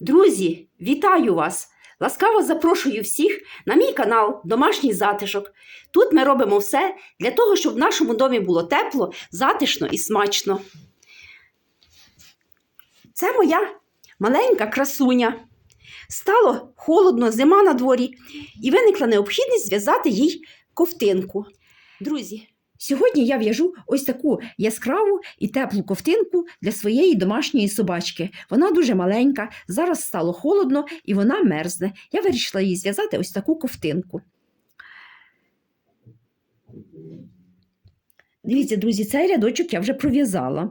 Друзі, вітаю вас! Ласкаво запрошую всіх на мій канал Домашній затишок. Тут ми робимо все для того, щоб в нашому домі було тепло, затишно і смачно. Це моя маленька красуня. Стало холодно, зима на дворі, і виникла необхідність зв'язати їй ковтинку. Друзі, сьогодні я в'яжу ось таку яскраву і теплу ковтинку для своєї домашньої собачки. Вона дуже маленька, зараз стало холодно і вона мерзне. Я вирішила їй зв'язати ось таку ковтинку. Дивіться, друзі, цей рядочок я вже пров'язала.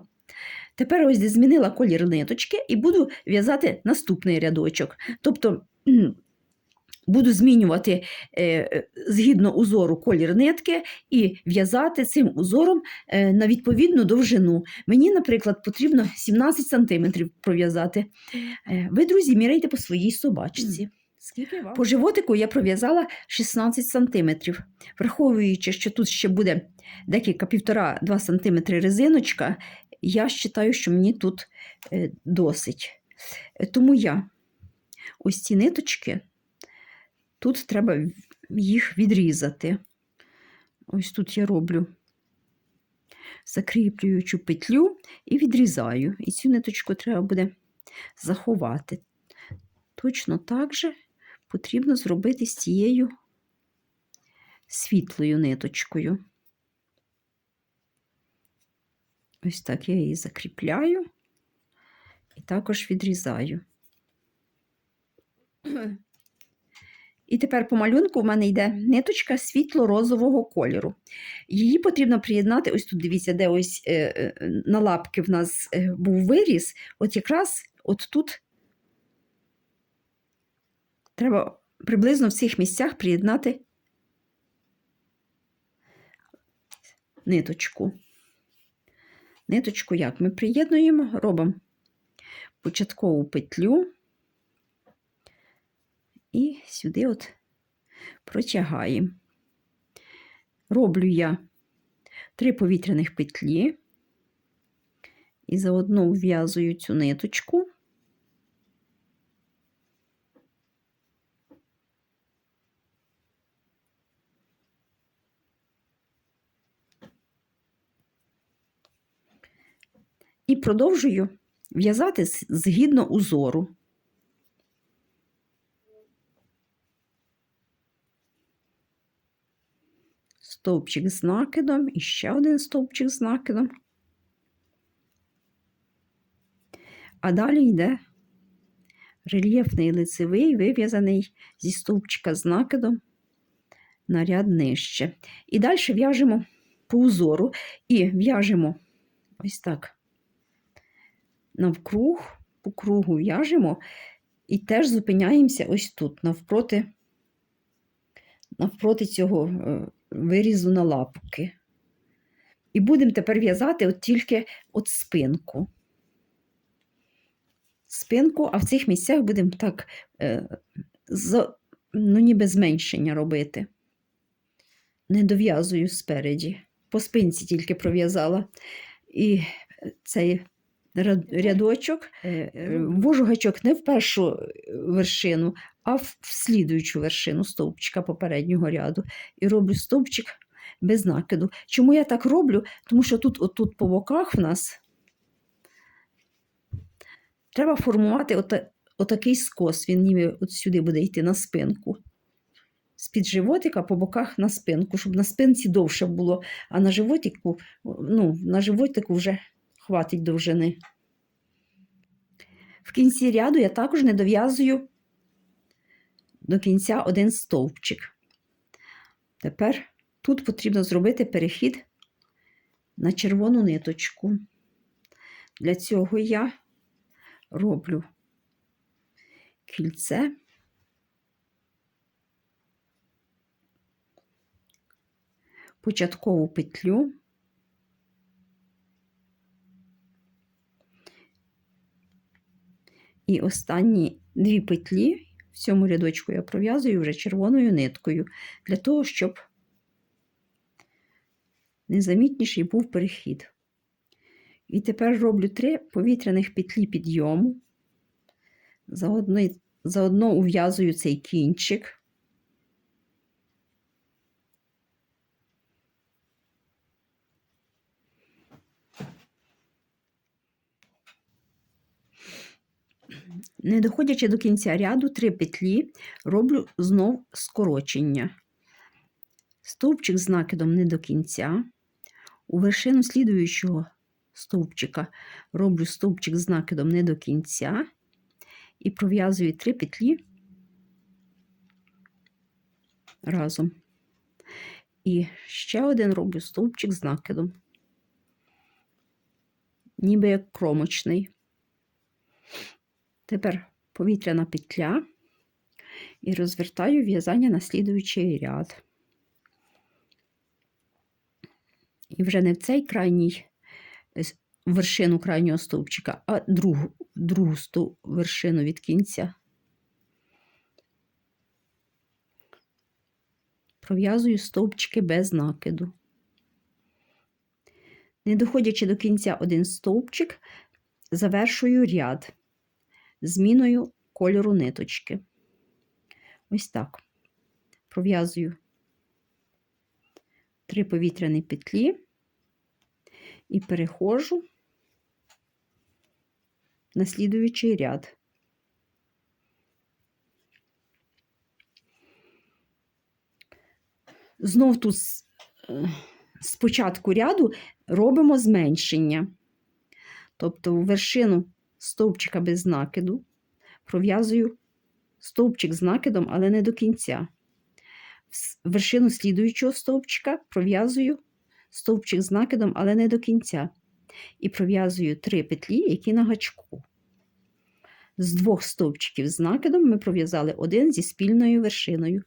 Тепер ось змінила колір ниточки і буду в'язати наступний рядочок. Тобто буду змінювати е, згідно узору колір нитки і в'язати цим узором е, на відповідну довжину. Мені, наприклад, потрібно 17 см пров'язати. Е, ви, друзі, міряйте по своїй собачці. Скільки вам? По животику я пров'язала 16 см. Враховуючи, що тут ще буде декілька півтора-два см резиночка, я вважаю, що мені тут е, досить. Е, Тому я ось ці ниточки, тут треба їх відрізати. Ось тут я роблю закріплюючу петлю і відрізаю. І цю ниточку треба буде заховати. Точно так же потрібно зробити з цією світлою ниточкою. Ось так я її закріпляю і також відрізаю. І тепер по малюнку в мене йде ниточка світло-розового кольору. Її потрібно приєднати, ось тут дивіться, де ось е, е, на лапки в нас е, був виріз, от якраз от тут треба приблизно в цих місцях приєднати ниточку. Ниточку як? Ми приєднуємо, робимо початкову петлю і сюди от протягаємо. Роблю я три повітряних петлі і заодно вв'язую цю ниточку. І продовжую в'язати згідно узору. Стовпчик з накидом і ще один стовпчик з накидом. А далі йде рельєфний лицевий, вив'язаний зі стовпчика з накидом на ряд нижче. І далі в'яжемо по узору і в'яжемо ось так навкруг, по кругу в'яжемо і теж зупиняємося ось тут, навпроти, навпроти цього е, вирізу на лапки. І будемо тепер в'язати от тільки от спинку. Спинку, а в цих місцях будемо так е, ну, ніби зменшення робити. Не дов'язую спереді. По спинці тільки пров'язала. І цей рядочок е, гачок не в першу вершину, а в слідуючу вершину стовпчика попереднього ряду. І роблю стовпчик без накиду. Чому я так роблю? Тому що тут, отут по боках в нас треба формувати ота, отакий скос. Він ніби от сюди буде йти на спинку. З-під животика по боках на спинку, щоб на спинці довше було, а на животику, ну, на животику вже хватить довжини. В кінці ряду я також не дов'язую до кінця один стовпчик. Тепер тут потрібно зробити перехід на червону ниточку. Для цього я роблю кільце. Початкову петлю. І останні дві петлі в цьому рядочку я пров'язую вже червоною ниткою, для того, щоб незамітніший був перехід. І тепер роблю три повітряних петлі підйому Заодно, заодно ув'язую цей кінчик. Не доходячи до кінця ряду, три петлі, роблю знов скорочення. Стовпчик з накидом не до кінця. У вершину слідуючого стовпчика роблю стовпчик з накидом не до кінця і пров'язую три петлі разом. І ще один роблю стовпчик з накидом, ніби як кромочний. Тепер повітряна петля і розвертаю в'язання на слідуючий ряд. І вже не в цей крайній вершину крайнього стовпчика, а другу, другу стов- вершину від кінця. Пров'язую стовпчики без накиду. Не доходячи до кінця один стовпчик, завершую ряд зміною кольору ниточки. Ось так. Пров'язую три повітряні петлі і переходжу на слідуючий ряд. Знов тут з, е, початку ряду робимо зменшення. Тобто вершину стовпчика без накиду пров'язую стовпчик з накидом, але не до кінця. Вершину слідуючого стовпчика пров'язую стовпчик з накидом, але не до кінця. І пров'язую три петлі, які на гачку. З двох стовпчиків з накидом ми пров'язали один зі спільною вершиною.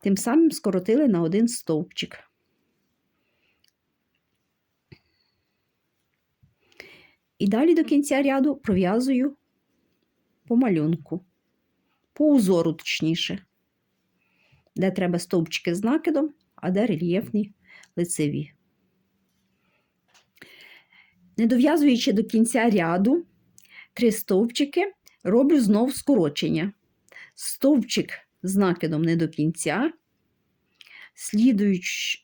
Тим самим скоротили на один стовпчик. І далі до кінця ряду пров'язую по малюнку, по узору точніше, де треба стовпчики з накидом, а де рельєфні лицеві. Не дов'язуючи до кінця ряду три стовпчики, роблю знов скорочення. Стовпчик з накидом не до кінця,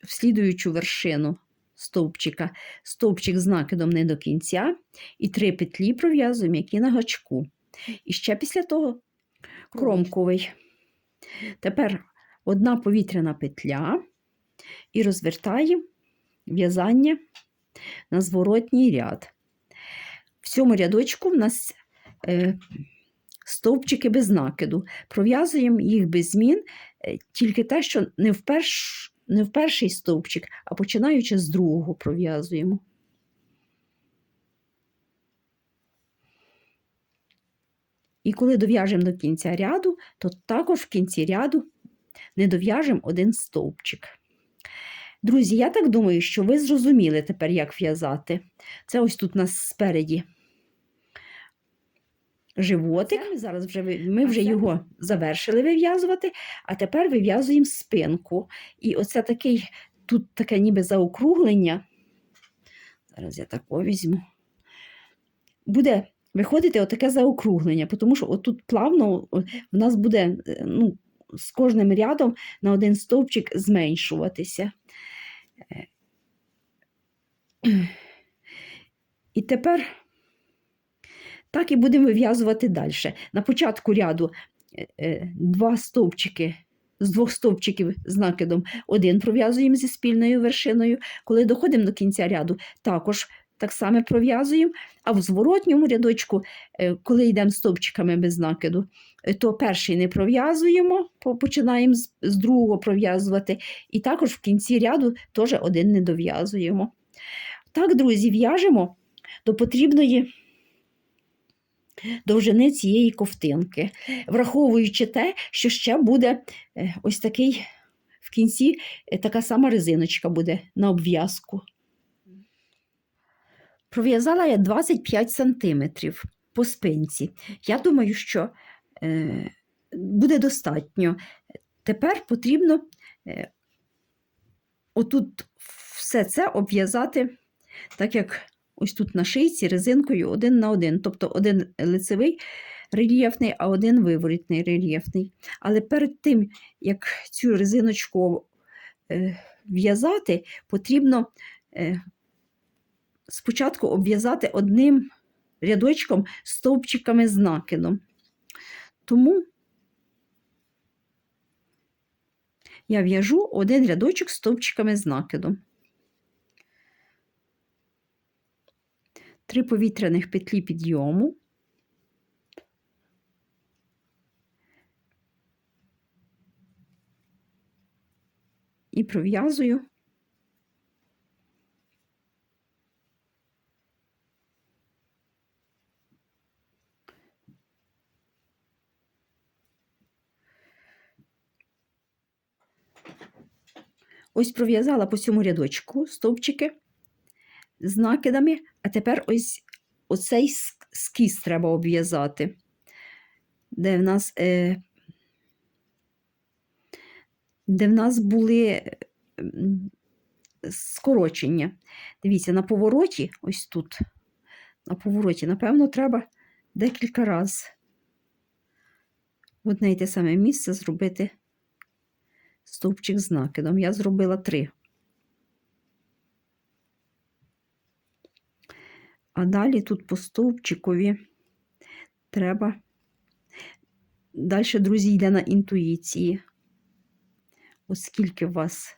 в слідуючу вершину стовпчика, стовпчик з накидом не до кінця, і три петлі пров'язуємо, які на гачку. І ще після того кромковий. Тепер одна повітряна петля і розвертаємо в'язання на зворотній ряд. В цьому рядочку в нас е, стовпчики без накиду. Пров'язуємо їх без змін, е, тільки те, що не в, перш, не в перший стовпчик, а починаючи з другого пров'язуємо. І коли дов'яжемо до кінця ряду, то також в кінці ряду не дов'яжемо один стовпчик. Друзі, я так думаю, що ви зрозуміли тепер, як в'язати. Це ось тут у нас спереді животик. Зараз вже, ми вже його завершили вив'язувати, а тепер вив'язуємо спинку. І оце такий, тут таке ніби заокруглення. Зараз я тако візьму. Буде виходити отаке заокруглення, тому що отут плавно в нас буде е, ну, з кожним рядом на один стовпчик зменшуватися. Е. І тепер так і будемо вив'язувати далі. На початку ряду е, е, два стовпчики. З двох стовпчиків з накидом один пров'язуємо зі спільною вершиною. Коли доходимо до кінця ряду, також так само пров'язуємо. А в зворотньому рядочку, е, коли йдемо стовпчиками без накиду, то перший не пров'язуємо, починаємо з другого пров'язувати. І також в кінці ряду теж один не дов'язуємо. Так, друзі, в'яжемо до потрібної довжини цієї ковтинки, враховуючи те, що ще буде е, ось такий в кінці е, така сама резиночка буде на обв'язку. Пров'язала я 25 сантиметрів по спинці. Я думаю, що е, буде достатньо. Тепер потрібно отут все це обв'язати, так як ось тут на шийці резинкою один на один. Тобто один лицевий рельєфний, а один виворітний рельєфний. Але перед тим, як цю резиночку е, в'язати, потрібно е, спочатку обв'язати одним рядочком стовпчиками з накидом. Тому я в'яжу один рядочок стовпчиками з накидом. Три повітряних петлі підйому. І пров'язую Ось пров'язала по цьому рядочку стовпчики з накидами, а тепер ось оцей ск- скіз треба обв'язати, де в нас, е, де в нас були м, скорочення. Дивіться, на повороті, ось тут, на повороті, напевно, треба декілька разів одне й те саме місце зробити стовпчик з накидом. Я зробила три. А далі тут по стовпчикові треба. Далі, друзі, йде на інтуїції. Оскільки у вас.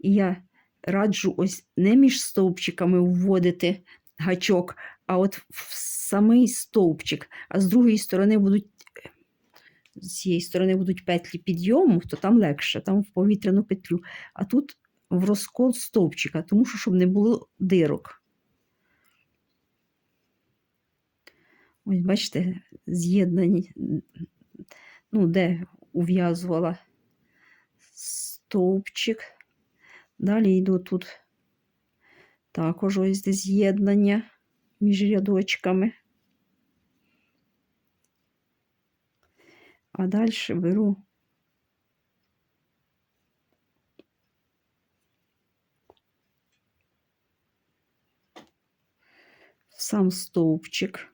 І я раджу ось не між стовпчиками вводити гачок, а от в самий стовпчик, а з другої сторони будуть з цієї сторони будуть петлі підйому, то там легше, там в повітряну петлю. А тут в розкол стовпчика, тому що щоб не було дирок. Ось, бачите, з'єднані, ну, де ув'язувала стовпчик. Далі йду тут також ось де з'єднання між рядочками. А далі беру сам стовпчик.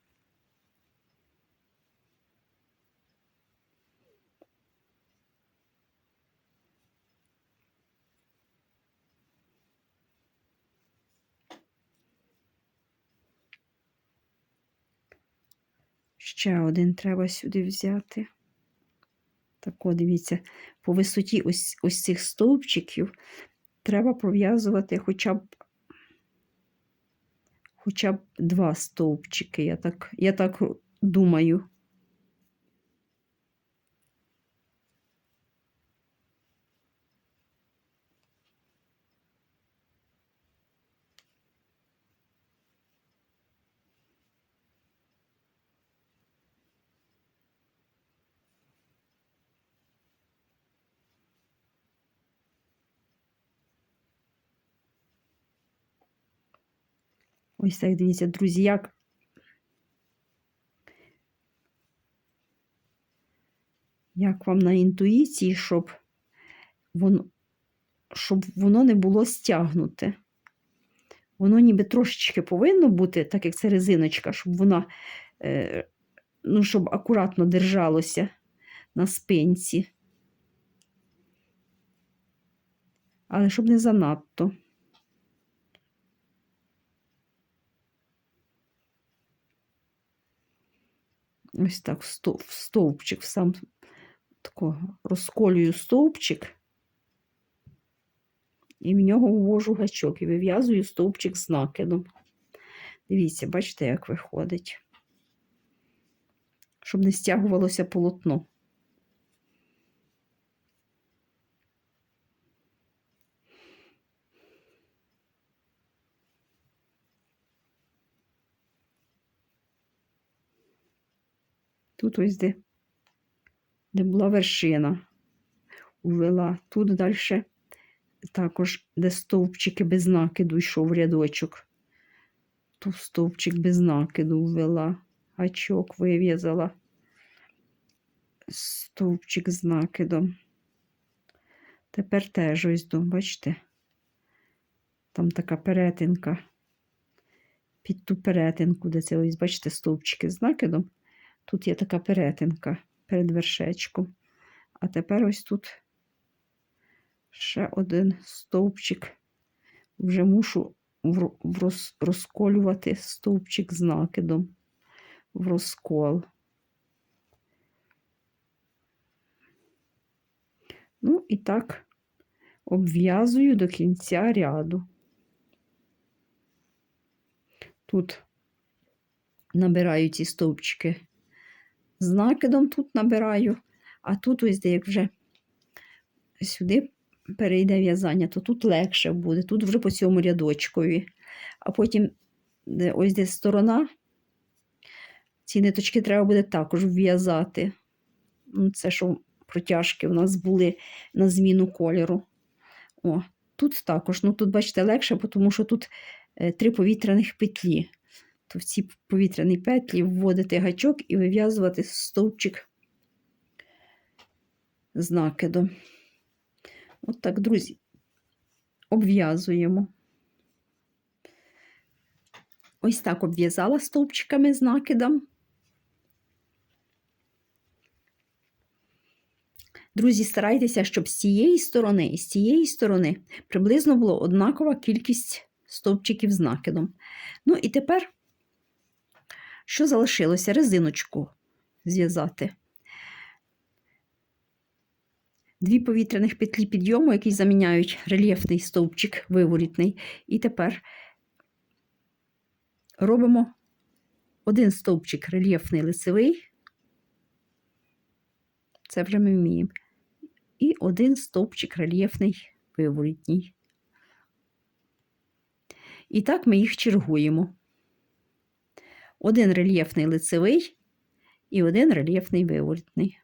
Ще один треба сюди взяти. Так, от, дивіться, по висоті ось, ось цих стовпчиків треба пров'язувати хоча б хоча б два стовпчики, я так, я так думаю. Ось так, дивіться, друзі, як як вам на інтуїції, щоб воно, щоб воно не було стягнуте. Воно ніби трошечки повинно бути, так як це резиночка, щоб вона, е, ну, щоб акуратно держалося на спинці. Але щоб не занадто. Ось так в стовпчик, в сам тако розколюю стовпчик, і в нього ввожу гачок і вив'язую стовпчик з накидом. Дивіться, бачите, як виходить, щоб не стягувалося полотно. Тут ось де, де була вершина, увела. Тут далі також, де стовпчики без накиду йшов рядочок. Тут стовпчик без накиду ввела, гачок вив'язала, стовпчик з накидом. Тепер теж ось до, бачите, там така перетинка. Під ту перетинку, де це ось, бачите, стовпчики з накидом Тут є така перетинка перед вершечком. А тепер ось тут ще один стовпчик. Вже мушу розколювати стовпчик з накидом в розкол. Ну і так обв'язую до кінця ряду. Тут набираю ці стовпчики з накидом, тут набираю, а тут ось де як вже сюди перейде в'язання, то тут легше буде, тут вже по цьому рядочкові. А потім ось де сторона, ці ниточки треба буде також вв'язати. Ну, Це що протяжки у нас були на зміну кольору. О, тут також. Ну, тут, бачите, легше, тому що тут е, три повітряних петлі. То в ці повітряні петлі вводити гачок і вив'язувати стовпчик з накидом. От так, друзі, обв'язуємо. Ось так обв'язала стовпчиками з накидом. Друзі, старайтеся, щоб з цієї сторони і з цієї сторони приблизно було однакова кількість стовпчиків з накидом. Ну і тепер, що залишилося? Резиночку зв'язати. Дві повітряних петлі підйому, які заміняють рельєфний стовпчик виворітний. І тепер робимо один стовпчик рельєфний лицевий. Це вже ми вміємо. І один стовпчик рельєфний виворітній. І так ми їх чергуємо. Один рельєфний лицевий і один рельєфний виворітний.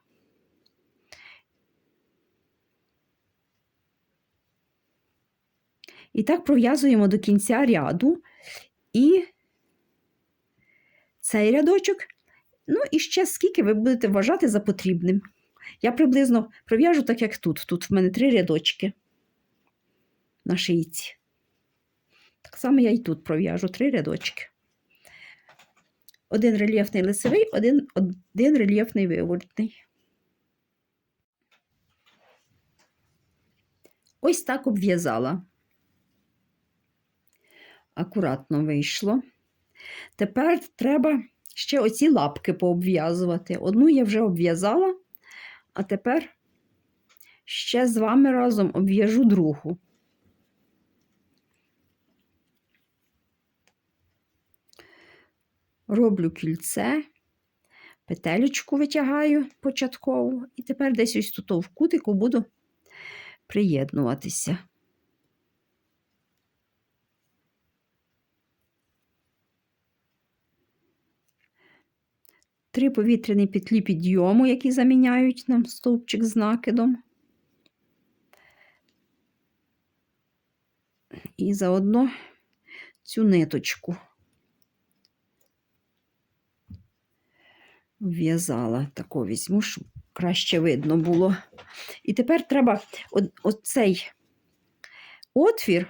І так пров'язуємо до кінця ряду і цей рядочок. Ну, і ще скільки ви будете вважати за потрібним. Я приблизно пров'яжу так, як тут. Тут в мене три рядочки на шийці. Так само я і тут пров'яжу три рядочки. Один рельєфний лицевий, один, один рельєфний виворотний. Ось так обв'язала. Акуратно вийшло. Тепер треба ще оці лапки пообв'язувати. Одну я вже обв'язала, а тепер ще з вами разом обв'яжу другу. Роблю кільце, петелечку витягаю початкову, і тепер десь ось тут в кутику буду приєднуватися. Три повітряні петлі підйому, які заміняють нам стовпчик з накидом. І заодно цю ниточку в'язала. Таку візьму, щоб краще видно було. І тепер треба оцей отвір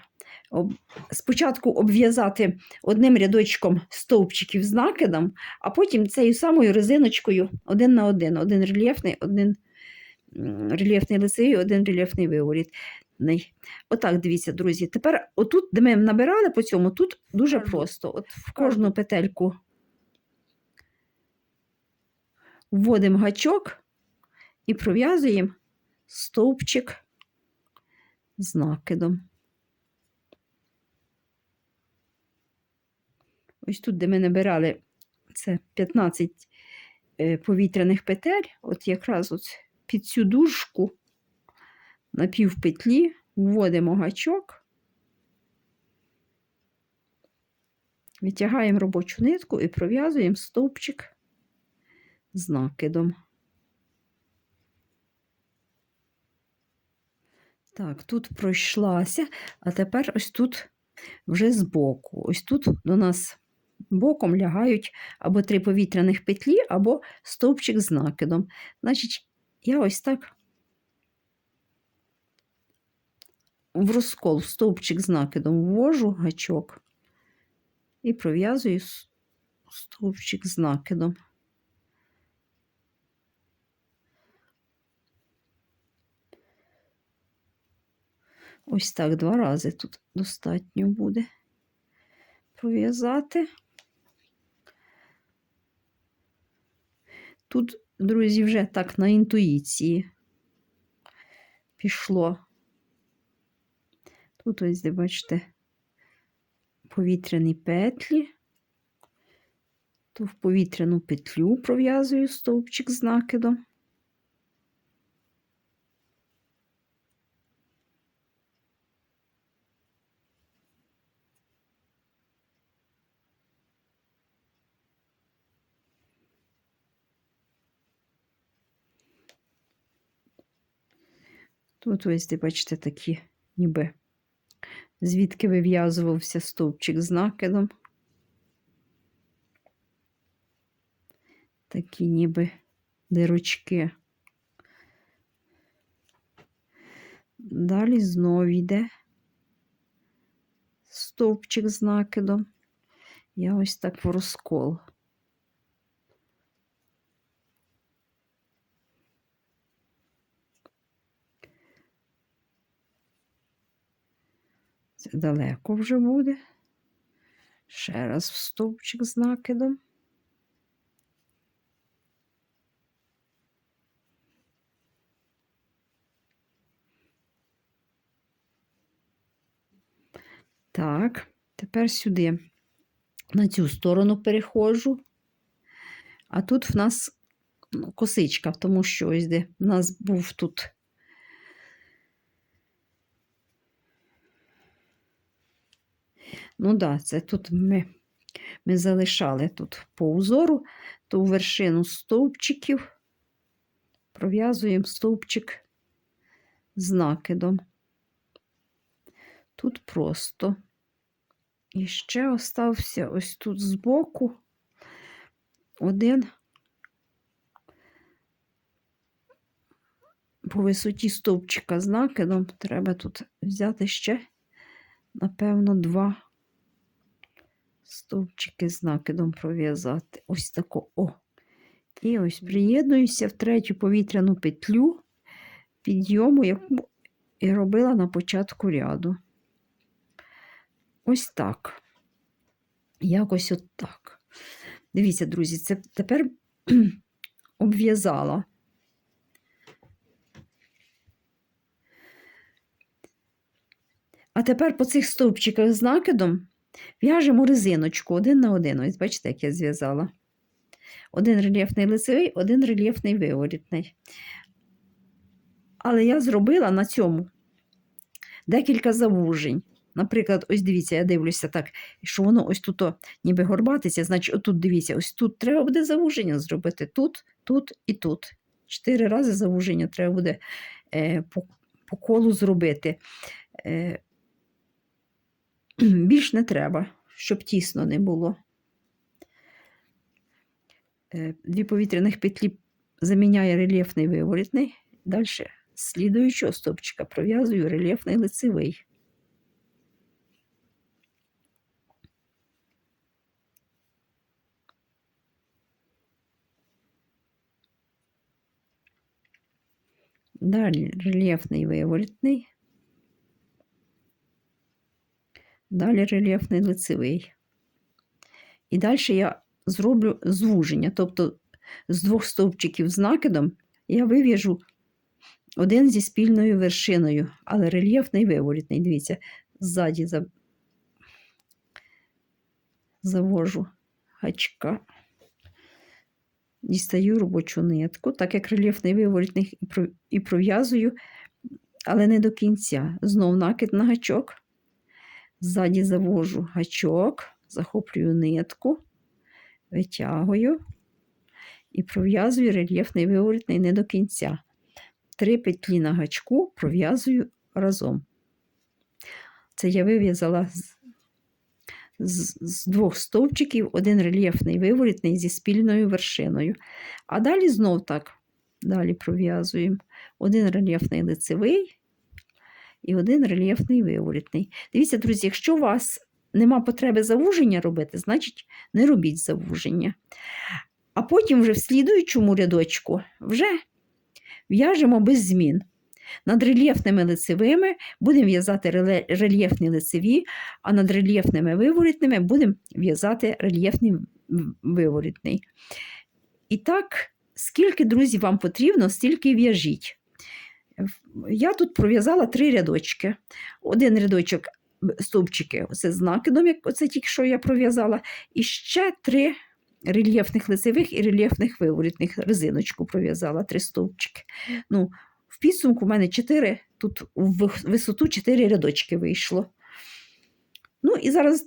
спочатку обв'язати одним рядочком стовпчиків з накидом, а потім цією самою резиночкою один на один. Один рельєфний, один рельєфний лицевий, один рельєфний виворіт. Отак, дивіться, друзі. Тепер, отут, де ми набирали по цьому, тут дуже просто. От В кожну петельку вводимо гачок і пров'язуємо стовпчик з накидом. Ось тут, де ми набирали це 15 е, повітряних петель, от якраз от під цю дужку на півпетлі вводимо гачок, витягаємо робочу нитку і пров'язуємо стовпчик з накидом. Так, тут пройшлася, а тепер ось тут вже збоку. Ось тут до нас боком лягають або три повітряних петлі, або стовпчик з накидом. Значить, я ось так в розкол стовпчик з накидом ввожу гачок і пров'язую стовпчик з накидом. Ось так два рази тут достатньо буде пров'язати. Тут, друзі, вже так на інтуїції пішло. Тут ось, де бачите, повітряні петлі, то в повітряну петлю пров'язую стовпчик з накидом. Тут ось, де бачите, такі ніби звідки вив'язувався стовпчик з накидом. Такі ніби дирочки. Далі знову йде стовпчик з накидом. Я ось так в розкол. Це далеко вже буде. Ще раз в стовпчик з накидом. Так, тепер сюди на цю сторону переходжу. А тут в нас ну, косичка, тому що ось де в нас був тут Ну да, це тут ми, ми залишали тут по узору ту вершину стовпчиків, пров'язуємо стовпчик з накидом. Тут просто. І ще остався ось тут збоку один по висоті стовпчика з накидом. Треба тут взяти ще, напевно, два стовпчики з накидом пров'язати. Ось тако. О. І ось приєднуюся в третю повітряну петлю підйому, яку я робила на початку ряду. Ось так. Якось от так. Дивіться, друзі, це тепер обв'язала. А тепер по цих стовпчиках з накидом В'яжемо резиночку один на один. Ось бачите, як я зв'язала. Один рельєфний лицевий, один рельєфний виворітний. Але я зробила на цьому декілька завужень. Наприклад, ось дивіться, я дивлюся так, що воно ось тут ніби горбатиться, значить, отут дивіться, ось тут треба буде завуження зробити. Тут, тут і тут. Чотири рази завуження треба буде е, по, по колу зробити. Е, більш не треба, щоб тісно не було. Е, дві повітряних петлі заміняє рельєфний виворітний. Далі слідуючого стопчика пров'язую рельєфний лицевий. Далі рельєфний виворітний. Далі рельєфний лицевий. І далі я зроблю звуження, тобто з двох стовпчиків з накидом я вив'яжу один зі спільною вершиною, але рельєфний виворітний. Дивіться, ззаді завожу гачка, дістаю робочу нитку, так як рельєфний виворітний і пров'язую, але не до кінця. Знов накид на гачок. Ззаді завожу гачок, захоплюю нитку, витягую і пров'язую рельєфний виворітний не до кінця. Три петлі на гачку пров'язую разом. Це я вив'язала з, з, з двох стовпчиків один рельєфний виворітний зі спільною вершиною. А далі знов так, далі пров'язуємо один рельєфний лицевий і один рельєфний виворітний. Дивіться, друзі, якщо у вас нема потреби завуження робити, значить не робіть завуження. А потім вже в слідуючому рядочку вже в'яжемо без змін. Над рельєфними лицевими будемо в'язати рельєфні лицеві, а над рельєфними виворітними будемо в'язати рельєфний виворітний. І так, скільки друзів вам потрібно, стільки в'яжіть. Я тут пров'язала три рядочки. Один рядочок стовпчики, оце з накидом, оце тільки що я пров'язала, і ще три рельєфних лицевих і рельєфних виворітних резиночку пров'язала, три стовпчики. Ну, в підсумку в мене чотири, тут в висоту чотири рядочки вийшло. Ну і зараз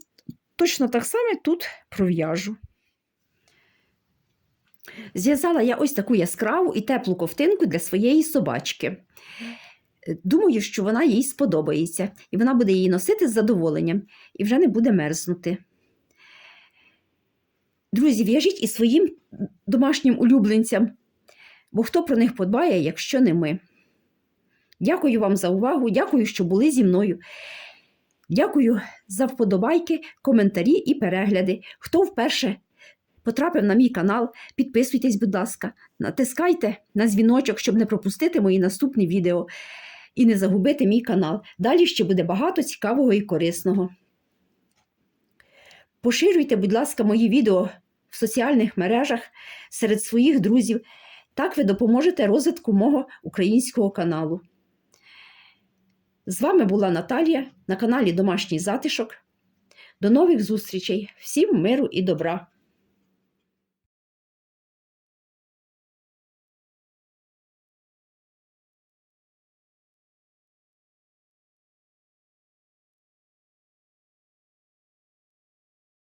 точно так само тут пров'яжу. Зв'язала я ось таку яскраву і теплу ковтинку для своєї собачки. Думаю, що вона їй сподобається, і вона буде її носити з задоволенням і вже не буде мерзнути. Друзі, в'яжіть і своїм домашнім улюбленцям, бо хто про них подбає, якщо не ми. Дякую вам за увагу, дякую, що були зі мною. Дякую за вподобайки, коментарі і перегляди. Хто вперше потрапив на мій канал, підписуйтесь, будь ласка, натискайте на дзвіночок, щоб не пропустити мої наступні відео і не загубити мій канал. Далі ще буде багато цікавого і корисного. Поширюйте, будь ласка, мої відео в соціальних мережах серед своїх друзів. Так ви допоможете розвитку мого українського каналу. З вами була Наталія на каналі Домашній затишок. До нових зустрічей. Всім миру і добра!